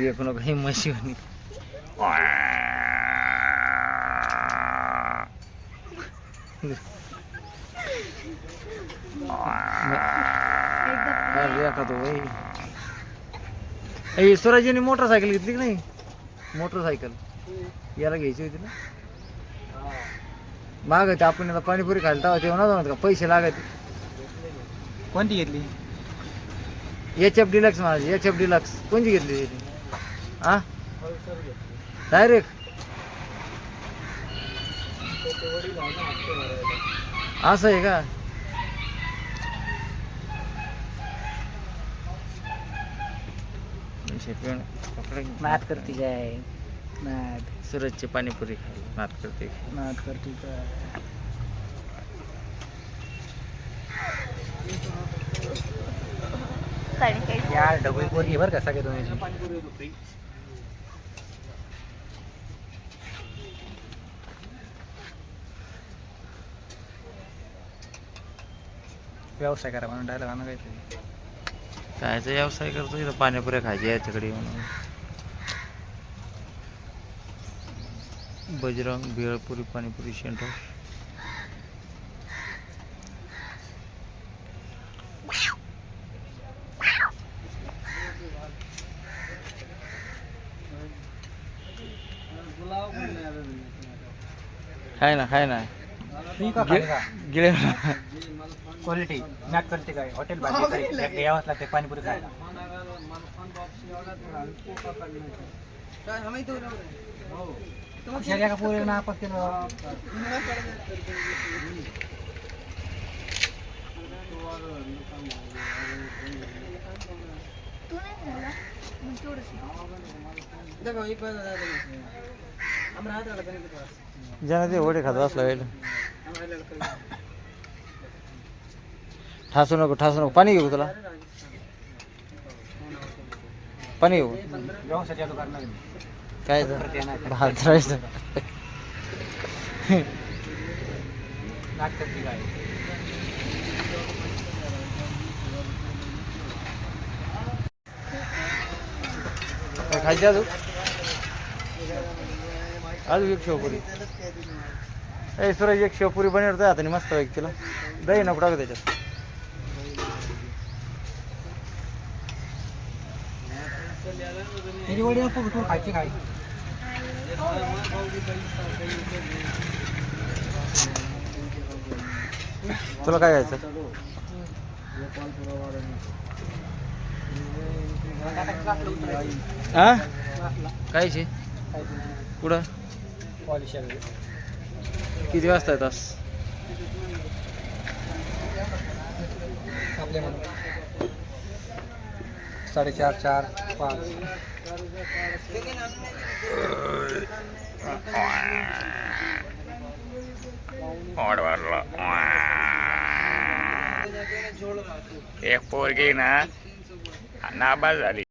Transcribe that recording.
एक नको हे म्हशी म्हणे तो स्वराजीने मोटरसायकल घेतली की नाही? मोटरसायकल. याला घ्यायची होती ना? माग ते आपण पाणीपुरी खायला तेव्हा तेव्हा नव्हतं का? पैसे लागत. कोणती घेतली? एच एफ डिलक्स म्हणायची एच एफ डिलक्स कोणती घेतली हा? डायरेक्ट असं आहे का. नाद करते काय? नाद सूरजची पाणीपुरी खायला नात करते. नाद करते काय या डबल पोरगी बरं का सगळ्या दोन्ही व्यवसाय करा म्हणून डायलॉग आणा काहीतरी कायचा व्यवसाय करतो इथं पाणीपुऱ्या खायची याच्याकडे म्हणून बजरंग भेळपुरी पाणीपुरी सेंटर खाय ना खाय ना. गिळे क्वालिटी नाद करते काय? हॉटेल भाजी यावंच लागते पाणीपुरी खायला. शर्या का पोरी नापास केलं ज्याने ते वडे खात असला वेळ. ठासू नको ठासू नको. पाणी घेऊ तुला. पाणी घेऊ. काय भाजरायचं. ना. भात खायची अजून? अजून एक शेवपुरी. ए सुरज एक शेवपुरी बनवतोय आता. मस्त एक तिला. दही नको टाकू त्याच्यात. त्याची वडील कुठून खायची काय? तुला काय घ्यायचं हा कायची कुठं? किती वाजता म्हणून साडेचार चार पाच. एक पोरगी ना नाबाद झाली.